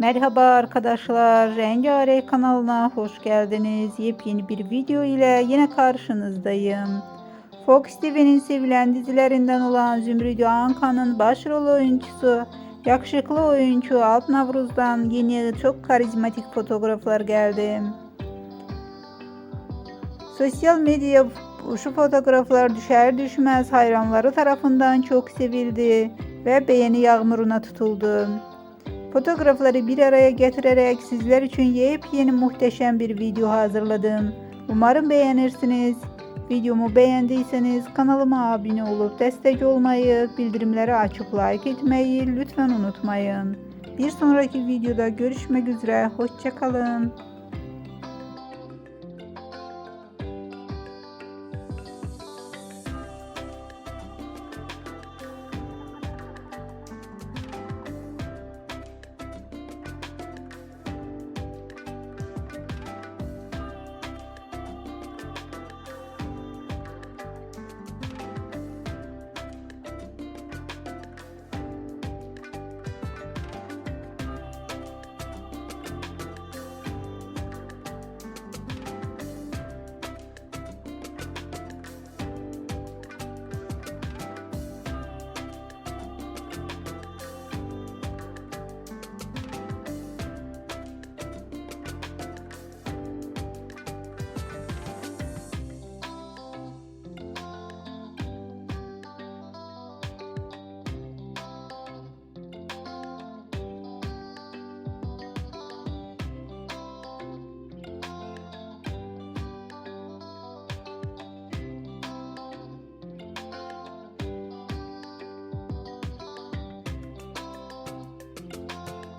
Merhaba arkadaşlar, Rengarenk kanalına hoş geldiniz. Yepyeni bir video ile yine karşınızdayım. Fox TV'nin sevilen dizilerinden olan Zümrüt Anka'nın başrol oyuncusu, yakışıklı oyuncu Alp Navruz'dan yeni çok karizmatik fotoğraflar geldi. Sosyal medya şu fotoğraflar düşer düşmez hayranları tarafından çok sevildi ve beğeni yağmuruna tutuldu. Fotoğrafları bir araya getirerek sizler için yepyeni muhteşem bir video hazırladım. Umarım beğenirsiniz. Videomu beğendiyseniz kanalıma abone olup destek olmayı, bildirimleri açıp like etmeyi lütfen unutmayın. Bir sonraki videoda görüşmek üzere, hoşçakalın.